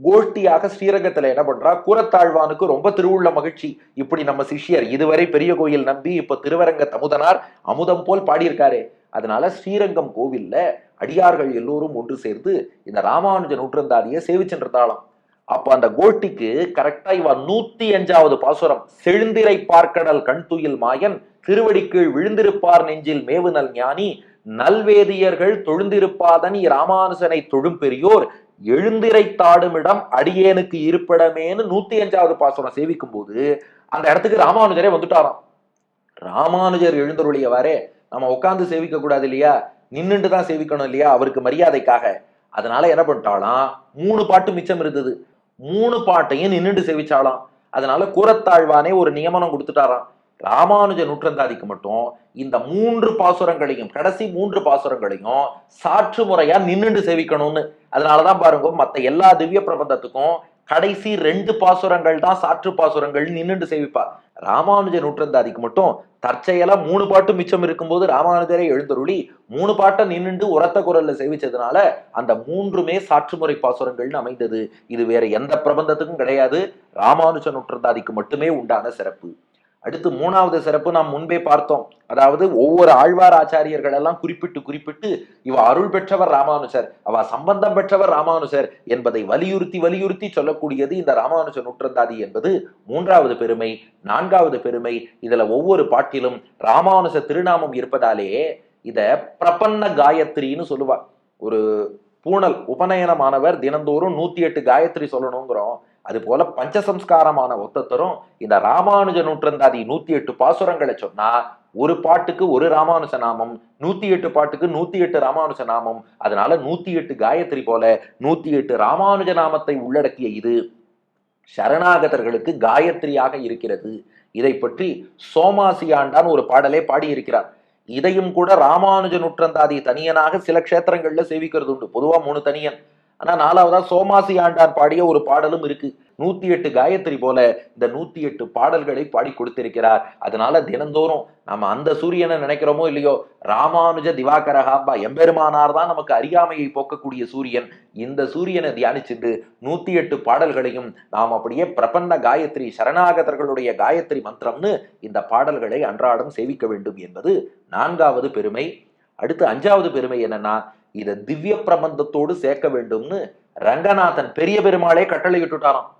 கோஷ்டியாக ஸ்ரீரங்கத்துல என்ன பண்றா? கூரத்தாழ்வானுக்கு ரொம்ப திருவுள்ள மகிழ்ச்சி. இப்படி நம்ம சிஷ்யர் இதுவரை பெரிய கோயில் நம்பி இப்ப திருவரங்க தமுதனார் அமுதம் போல் பாடியிருக்காரே. அதனால ஸ்ரீரங்கம் கோவில்ல அடியார்கள் எல்லோரும் ஒன்று சேர்ந்து இந்த ராமானுஜ நூற்றந்தாதியை சேவிச்சுன்றதாலாம் அப்ப அந்த கோட்டிக்கு கரெக்டா இவ நூத்தி அஞ்சாவது பாசுரம் செழுந்திரை பார்க்கடல் கண்துயில் மாயன் திருவடிக்கீழ் விழுந்திருப்பார் நெஞ்சில் மேவுநல் ஞானி நல்வேதியர்கள் தொழுந்திருப்பாதன் இராமானுசனை தொழும் பெரியோர் எழுந்திரை தாடுமிடம் அடியேனுக்கு இருப்பிடமேன்னு நூத்தி அஞ்சாவது பாசுரம் சேவிக்கும் போது அந்த இடத்துக்கு ராமானுஜரே வந்துட்டாராம். ராமானுஜர் எழுந்தருளியவாறே நம்ம உட்காந்து சேவிக்க கூடாது இல்லையா? நின்னுட்டு தான் சேவிக்கணும் இல்லையா? அவருக்கு மரியாதைக்காக. அதனால என்ன பண்ணிட்டாலாம் மூணு பாட்டு மிச்சம் இருந்தது. மூணு பாட்டையும் நின்றுட்டு சேவிச்சாலாம் அதனால கூரத்தாழ்வானே ஒரு நியமனம் கொடுத்துட்டாராம். ராமானுஜ நூற்றந்தாதிக்கு மட்டும் இந்த மூன்று பாசுரங்களையும் கடைசி மூன்று பாசுரங்களையும் சாற்று முறையா நின்றுண்டு சேவிக்கணும்னு. அதனாலதான் பாருங்க மற்ற எல்லா திவ்ய பிரபந்தத்துக்கும் கடைசி ரெண்டு பாசுரங்கள் தான் சாற்று பாசுரங்கள் நின்றுண்டு சேவிப்பார் ராமானுஜ நூற்றந்தாதிக்கு மட்டும் தற்செயலா மூணு பாட்டு மிச்சம் இருக்கும்போது ராமானுஜரை எழுந்தருளி மூணு பாட்டை நின்றுண்டு உரத்த குரல்ல சேவிச்சதுனால அந்த மூன்றுமே சாற்றுமுறை பாசுரங்கள்னு அமைந்தது. இது வேற எந்த பிரபந்தத்துக்கும் கிடையாது. ராமானுஜ நூற்றந்தாதிக்கு மட்டுமே உண்டான சிறப்பு. அடுத்து மூணாவது சிறப்பு நாம் முன்பே பார்த்தோம். அதாவது ஒவ்வொரு ஆழ்வார் ஆச்சாரியர்கள் எல்லாம் குறிப்பிட்டு குறிப்பிட்டு இவ அருள் பெற்றவர் ராமானுஜர் அவ சம்பந்தம் பெற்றவர் ராமானுஜர் என்பதை வலியுறுத்தி வலியுறுத்தி சொல்லக்கூடியது இந்த ராமானுஜ நூற்றந்தாதி என்பது மூன்றாவது பெருமை நான்காவது பெருமை. இதுல ஒவ்வொரு பாட்டிலும் ராமானுஜ திருநாமம் இருப்பதாலே இத பிரபன்ன காயத்ரின்னு சொல்லுவா. ஒரு பூணல் உபநயனமானவர் தினந்தோறும் நூத்தி எட்டு காயத்ரி சொல்லணுங்கிறோம். அது போல பஞ்சசம்ஸ்காரமான ஒத்தத்தரும் இந்த ராமானுஜ நூற்றந்தாதி நூத்தி எட்டு பாசுரங்களை சொன்னா ஒரு பாட்டுக்கு ஒரு ராமானுஜ நாமம் நூத்தி எட்டு பாட்டுக்கு நூத்தி எட்டு ராமானுஜ நாமம் அதனால நூத்தி எட்டு காயத்ரி போல நூத்தி எட்டு ராமானுஜ நாமத்தை உள்ளடக்கிய இது சரணாகதர்களுக்கு காயத்ரியாக இருக்கிறது. இதை பற்றி சோமாசியாண்டான் ஒரு பாடலே பாடியிருக்கிறார். இதையும் கூட ராமானுஜ நூற்றந்தாதி தனியனாக சில க்ஷேத்திரங்கள்ல சேவிக்கிறது உண்டு பொதுவா மூணு தனியன். ஆனா நாலாவதா சோமாசி ஆண்டார் பாடிய ஒரு பாடலும் இருக்கு. நூத்தி எட்டு காயத்ரி போல இந்த நூத்தி எட்டு பாடல்களை பாடி கொடுத்திருக்கிறார். அதனால தினந்தோறும் நம்ம அந்த சூரியனை நினைக்கிறோமோ இல்லையோ ராமானுஜ திவாகரகாம்பா எம்பெருமானார் தான் நமக்கு அறியாமையை போக்கக்கூடிய சூரியன். இந்த சூரியனை தியானிச்சுட்டு நூத்தி எட்டு பாடல்களையும் நாம் அப்படியே பிரபன்ன காயத்ரி சரணாகதர்களுடைய காயத்ரி மந்திரம்னு இந்த பாடல்களை அன்றாடம் சேவிக்க வேண்டும் என்பது நான்காவது பெருமை. அடுத்து அஞ்சாவது பெருமை என்னன்னா இதை திவ்ய பிரபந்தத்தோடு சேர்க்க வேண்டும்னு ரங்கநாதன் பெரிய பெருமாளே கட்டளை விட்டுட்டாராம்.